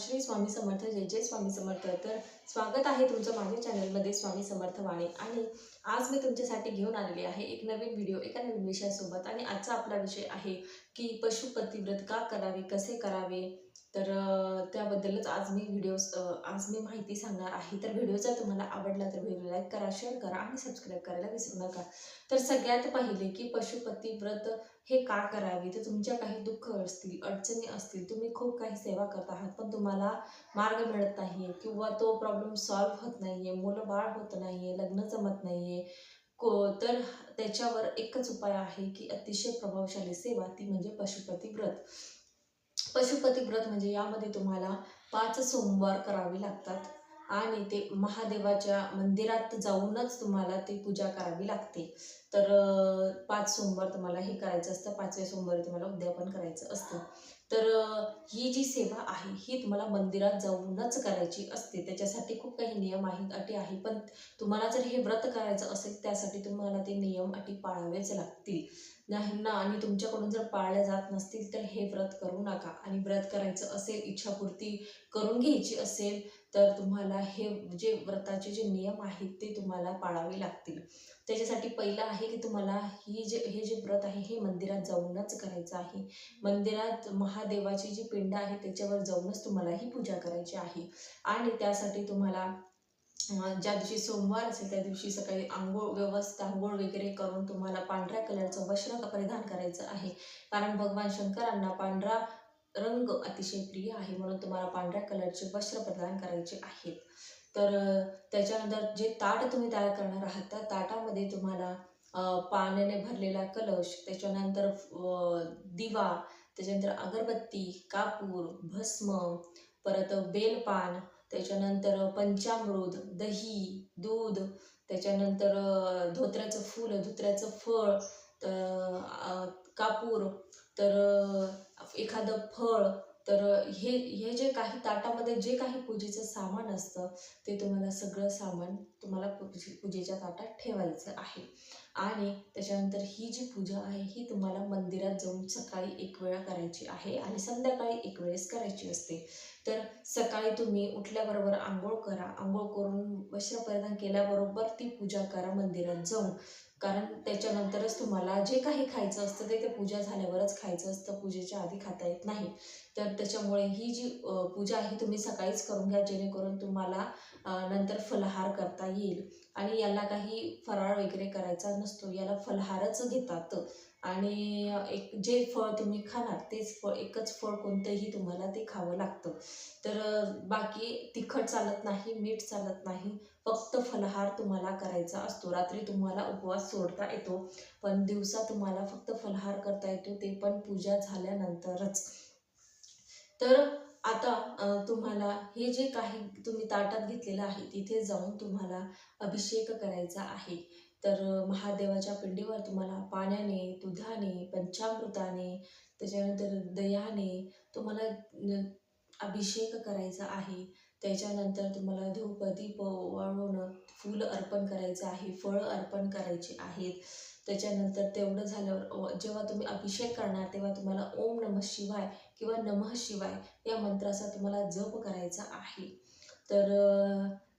श्री स्वामी समर्थ जय जय स्वामी समर्थ. तर स्वागत आहे तुमचं माझ्या चॅनलमध्ये स्वामी समर्थ वाणी. आणि आज मी तुमच्यासाठी घेऊन आलेली आहे एक नवीन व्हिडिओ एका नवीन विषयासोबत. आणि आजचा आपला विषय आहे की पशुपतिव्रत का करावे कसे करावे? तर त्याबद्दलच आज मी व्हिडिओ आज मी माहिती सांगणार आहे. तर व्हिडिओ जर तुम्हाला आवडला तर व्हिडिओ लाईक करा शेअर करा आणि सबस्क्राईब करायला विसरू नका. तर सगळ्यात पहिले की पशुपती व्रत हे का करावे? तर तुमच्या काही दुःख असतील अडचणी असतील तुम्ही खूप काही सेवा करत आहात पण तुम्हाला मार्ग मिळत नाही किंवा तो प्रॉब्लेम सॉल्व्ह होत नाही आहे मुलं बाळ होत नाही आहे लग्न जमत नाही आहे को तर त्याच्यावर एकच उपाय आहे की अतिशय प्रभावशाली सेवा ती म्हणजे पशुपती व्रत. पशुपती व्रत म्हणजे यामध्ये तुम्हाला पाच सोमवार करावे लागतात. आणि ते महादेवाच्या मंदिरात जाऊनच तुम्हाला ती पूजा करावी लागते. तर पाच सोमवार तुम्हाला हे करायचं असतं. पाचव्या सोमवारी तुम्हाला उद्यापन करायचं असतं. तर ही जी सेवा आहे ही तुम्हाला मंदिरात जाऊनच करायची असते. त्याच्यासाठी खूप काही नियम आहेत अटी आहे पण तुम्हाला जर हे व्रत करायचं असेल त्यासाठी तुम्हाला ते नियम अटी पाळावेच लागतील. नाही ना आणि तुमच्याकडून जर पाळल्या जात नसतील तर हे व्रत करू नका. आणि व्रत करायचं असेल इच्छापूर्ती करून घ्यायची असेल तर तुम्हाला हे जे व्रताचे जे नियम आहेत ते तुम्हाला पाळावे लागतील. त्याच्यासाठी पहिलं आहे की तुम्हाला ही जे हे जे व्रत आहे हे मंदिरात जाऊनच करायचं आहे. मंदिरात महादेवाची जी पिंड आहे त्याच्यावर जाऊनच तुम्हाला ही पूजा करायची आहे. आणि त्यासाठी तुम्हाला ज्या दिवशी सोमवार असेल त्या दिवशी सकाळी आंघोळ व्यवस्था आंघोळ वगैरे करून तुम्हाला पांढऱ्या कलरचं वस्त्र परिधान करायचं आहे. कारण भगवान शंकरांना पांढरा रंग अतिशय प्रिय आहे म्हणून तुम्हाला पांढऱ्या कलरचे वस्त्र प्रदान करायचे आहेत. तर त्याच्यानंतर जे ताट तुम्ही तयार करणार आहात त्या ताटामध्ये तुम्हाला पाण्याने भरलेला कलश त्याच्यानंतर दिवा त्याच्यानंतर अगरबत्ती कापूर भस्म परत बेलपान त्याच्यानंतर पंचामृत दही दूध त्याच्यानंतर धोत्र्याचं फूल धोत्र्याचं फळ तर कापूर तर एखादं फळ तर हे हे जे काही ताटामध्ये जे काही पूजेचं सामान असतं ते तुम्हाला सगळं सामान तुम्हाला पूजे पूजेच्या ताटात ठेवायचं आहे. आणि त्याच्यानंतर ही जी पूजा आहे ही तुम्हाला मंदिरात जाऊन सकाळी एक वेळा करायची आहे आणि संध्याकाळी एक वेळेस करायची असते. तर सकाळी तुम्ही उठल्याबरोबर आंघोळ करा. आंघोळ करून वस्त्र परिधान केल्याबरोबर ती पूजा करा मंदिरात जाऊन. कारण त्याच्यानंतरच तुम्हाला जे काही खायचं असतं ते ते पूजा झाल्यावरच खायचं असतं पूजेच्या आधी खाता येत नाही. तर त्याच्यामुळे ही जी पूजा आहे तुम्ही सकाळीच करून घ्या जेणेकरून तुम्हाला नंतर फलहार करता येईल. आणि याला काही फराळ वगैरे करायचा नसतो याला फलहारच घेतात. आणि एक जे फळ तुम्ही खाणार तेच फळ एकच फळ कोणतंही तुम्हाला ते खावं लागतं. तर बाकी तिखट चालत नाही मीठ चालत नाही फक्त फलहार तुम्हाला करायचा असतो. रात्री तुम्हाला उपवास सोडता येतो. पण दिवसा तुम्हाला फक्त फलहार करता येतो ते पण पूजा झाल्यानंतरच. तर आता तुम्हाला हे जे काही तुम्ही ताटात घेतलेलं आहे तिथे जाऊन तुम्हाला अभिषेक करायचा आहे. तर महादेवाच्या पिंडीवर तुम्हाला पाण्याने दुधाने पंचामृताने त्याच्यानंतर दह्याने तुम्हाला अभिषेक करायचा आहे. त्याच्यानंतर तुम्हाला धूप दीप वाळून फूल अर्पण करायचं आहे फळं अर्पण करायची आहेत. त्याच्यानंतर तेवढं झाल्यावर जेव्हा तुम्ही अभिषेक करणार तेव्हा तुम्हाला ओम नमः शिवाय किंवा नमः शिवाय या मंत्राचा तुम्हाला जप करायचा आहे. तर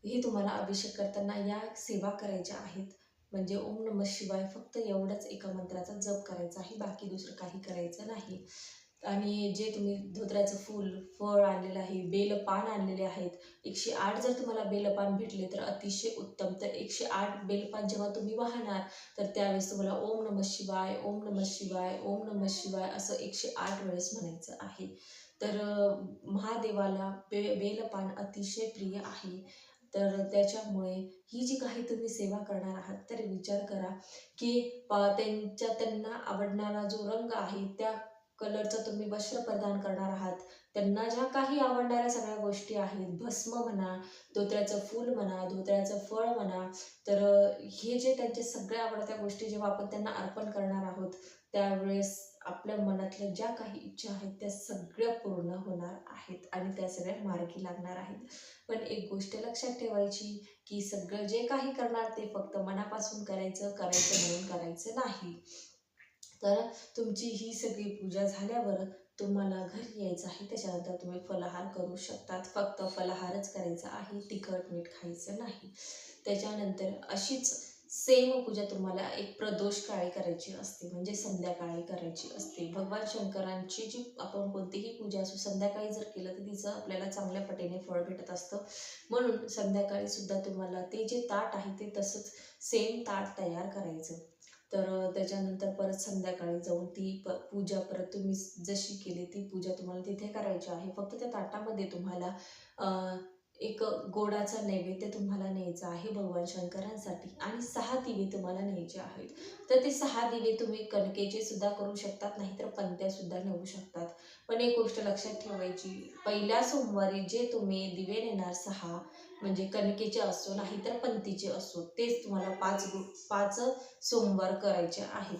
हे तुम्हाला अभिषेक करताना या सेवा करायच्या आहेत. म्हणजे ओम नमः शिवाय फक्त एवढंच एका मंत्राचा जप करायचा आहे बाकी दुसरं काही करायचं नाही. आणि जे तुम्ही धोत्र्याचं फूल फळ आणलेलं आहे बेलपान आणलेले आहेत एकशे आठ जर तुम्हाला बेलपान भेटले तर अतिशय उत्तम. तर एकशे आठ बेलपान जेव्हा तुम्ही वाहणार तर त्यावेळेस तुम्हाला ओम नमः शिवाय ओम नमः शिवाय ओम नमः शिवाय असं एकशे आठ वेळेस म्हणायचं आहे. तर महादेवाला बे बेलपान अतिशय प्रिय आहे. तर त्याच्यामुळे ही जी काही तुम्ही सेवा करणार आहात तर विचार करा की प- त्यांच्या त्यांना आवडणारा जो रंग आहे त्या कलरचं तुम्ही वस्त्र प्रदान करणार आहात. त्यांना ज्या काही आवडणाऱ्या सगळ्या गोष्टी आहेत भस्म म्हणा धोत्र्याचं फूल म्हणा धोत्र्याचं फळ म्हणा तर हे जे त्यांच्या सगळ्या आवडत्या गोष्टी जेव्हा आपण त्यांना अर्पण करणार आहोत त्यावेळेस आपल्या मनातल्या ज्या काही इच्छा आहेत त्या सगळ्या पूर्ण होणार आहेत आणि त्या सगळ्या मार्गी लागणार आहेत. पण एक गोष्ट लक्षात ठेवायची की सगळं जे काही करणार ते फक्त मनापासून करायचं करायचं म्हणून करायचं नाही. तर तुमची ही सगळी पूजा झाल्यावर तुम्हाला घरी यायचं आहे. त्याच्यानंतर तुम्ही फलाहार करू शकतात. फक्त फलाहारच करायचा आहे. तिखट मीठ खायचं नाही. त्याच्यानंतर अशीच सेम पूजा तुम्हाला एक प्रदोष काळी करायची असते. म्हणजे संध्याकाळी करायची असते. भगवान शंकरांची जी आपण कोणतीही पूजा असो संध्याकाळी जर केलं तर तिचं आपल्याला चांगल्या पटीने फळ भेटत असतं. म्हणून संध्याकाळी सुद्धा तुम्हाला ते जे ताट आहे ते तसंच सेम ताट तयार करायचं. तर त्याच्यानंतर परत संध्याकाळी जाऊन ती प पूजा परत तुम्ही जशी केली ती पूजा तुम्हाला तिथे करायची आहे. फक्त त्या ताटामध्ये तुम्हाला एक गोडाचा नैवेद्य तुम्हाला न्यायचा आहे भगवान शंकरांसाठी आणि सहा दिवे तुम्हाला न्यायचे आहेत. तर ते सहा दिवे तुम्ही कणकेचे सुद्धा करू शकतात नाहीतर पंत्या सुद्धा नेऊ शकतात. पण एक गोष्ट लक्षात ठेवायची पहिल्या सोमवारी जे तुम्ही दिवे नेणार सहा म्हणजे कणकेचे असो नाहीतर पंतीचे असो तेच तुम्हाला पाच गु पाच सोमवार करायचे आहेत.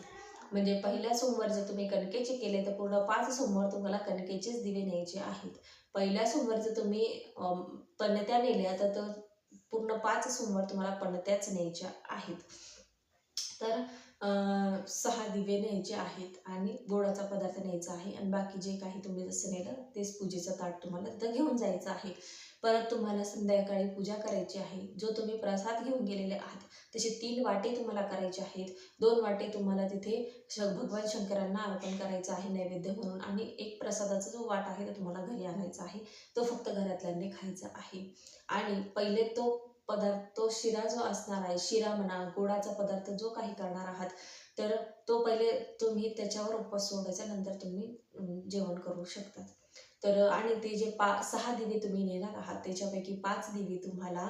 म्हणजे पहिल्या सोमवार जर तुम्ही कणकेचे केले तर पूर्ण पाच सोमवार तुम्हाला कणकेचेच दिवे न्यायचे आहेत. पहिल्या सोमवार जर तुम्ही पणत्या नेल्या तर पूर्ण पाच सोमवार तुम्हाला पणत्याच न्यायच्या आहेत. तर सहा दिवे न्यायचे आहेत आणि गोडाचा पदार्थ न्यायचा आहे आणि बाकी जे काही तुम्ही जसं नेलं तेच पूजेचं ताट तुम्हाला तिथं घेऊन जायचं आहे. परत तुम्हाला संध्याकाळी पूजा करायची आहे. जो तुम्ही प्रसाद घेऊन गेलेले आहात तसे तीन वाटे तुम्हाला करायचे आहेत. दोन वाटे तुम्हाला तिथे श भगवान शंकरांना अर्पण करायचं आहे नैवेद्य म्हणून आणि एक प्रसादाचा जो वाट आहे तो तुम्हाला घरी आणायचा आहे तो फक्त घरातल्यांनी खायचा आहे. आणि पहिले तो पदार्थ तो शिरा जो असणार आहे शिरा म्हणा गोडाचा पदार्थ जो काही करणार आहात तर तो पहिले तुम्ही त्याच्यावर उपवास सोडायचा नंतर तुम्ही जेवण करू शकतात तर आणि ते जे पा सहा दिवे तुम्ही नेणार आहात त्याच्यापैकी पाच दिवे तुम्हाला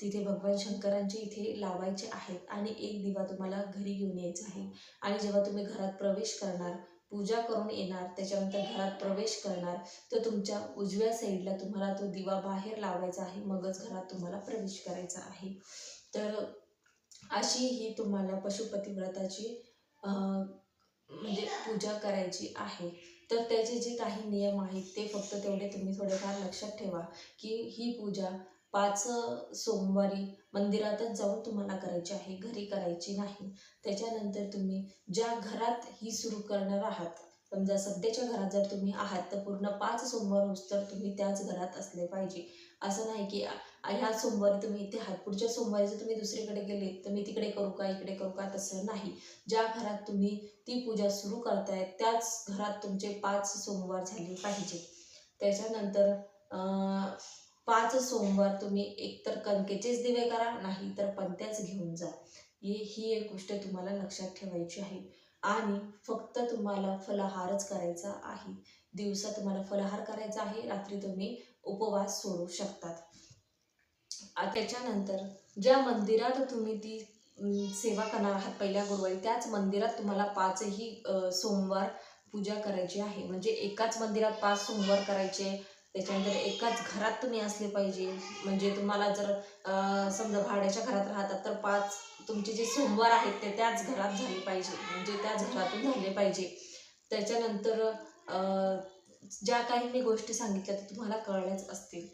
तिथे भगवान शंकरांचे इथे लावायचे आहेत आणि एक दिवा तुम्हाला घरी घेऊन यायचा आहे. आणि जेव्हा तुम्ही घरात प्रवेश करणार पूजा करून येणार त्याच्यानंतर घरात प्रवेश करणार तर तुमच्या उजव्या साईडला तुम्हाला तो दिवा बाहेर लावायचा आहे मगच घरात तुम्हाला प्रवेश करायचा आहे. तर अशी ही तुम्हाला पशुपती व्रताची म्हणजे पूजा करायची आहे. तर त्याचे जे काही नियम आहेत ते फक्त तेवढे तुम्ही थोडेफार लक्षात ठेवा की ही पूजा पाच सोमवारी मंदिरातच जाऊन तुम्हाला करायची आहे घरी करायची नाही. त्याच्यानंतर तुम्ही ज्या घरात ही सुरू करणार आहात समजा सध्याच्या घरात जर तुम्ही आहात तर पूर्ण पाच सोमवार तर तुम्ही त्याच घरात असले पाहिजे. असं नाही की ह्या सोमवारी तुम्ही इथे आहात पुढच्या सोमवारी जर तुम्ही दुसरीकडे गेले तर मी तिकडे करू का इकडे करू का तसं नाही. ज्या घरात तुम्ही ती पूजा सुरू करताय त्याच घरात तुमचे पाच सोमवार झाले पाहिजे. त्याच्यानंतर अं, पाच सोमवार तुम्ही एकतर कणकेचेच दिवे करा नाही तर पंत्याच घेऊन जा. ही ही एक गोष्ट तुम्हाला लक्षात ठेवायची आहे. आणि फक्त तुम्हाला फलाहारच करायचा आहे. दिवसा तुम्हाला फलाहार करायचा आहे रात्री तुम्ही उपवास सोडू शकतात. त्याच्यानंतर ज्या मंदिरात तुम्ही ती सेवा करणार आहात पहिल्या गुरुवारी त्याच मंदिरात तुम्हाला पाचही सोमवार पूजा करायची आहे. म्हणजे एकाच मंदिरात पाच सोमवार करायचे त्याच्यानंतर एकाच घरात तुम्ही असले पाहिजे. म्हणजे तुम्हाला जर समजा भाड्याच्या घरात राहतात तर पाच तुमचे जे सोमवार आहेत ते त्याच घरात झाले पाहिजे. म्हणजे त्याच घरातून झाले पाहिजे. त्याच्यानंतर ज्या काही मी गोष्टी सांगितल्या त्या तुम्हाला कळल्याच असतील.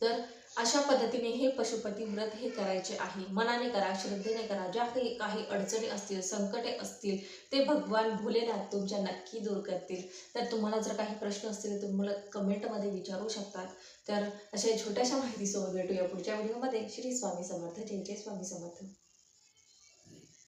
तर अशा पद्धतीने हे पशुपती व्रत हे करायचे आहे. मनाने करा श्रद्धेने करा. ज्या काही काही अडचणी असतील संकटे असतील ते भगवान भोलेनाथ तुमच्या नक्की दूर करतील. तर तुम्हाला जर काही प्रश्न असतील तर तुम्ही मला कमेंटमध्ये विचारू शकतात. तर अशा छोट्याशा माहितीसोबत भेटूया पुढच्या व्हिडिओमध्ये. श्री स्वामी समर्थ. जय जय स्वामी समर्थ.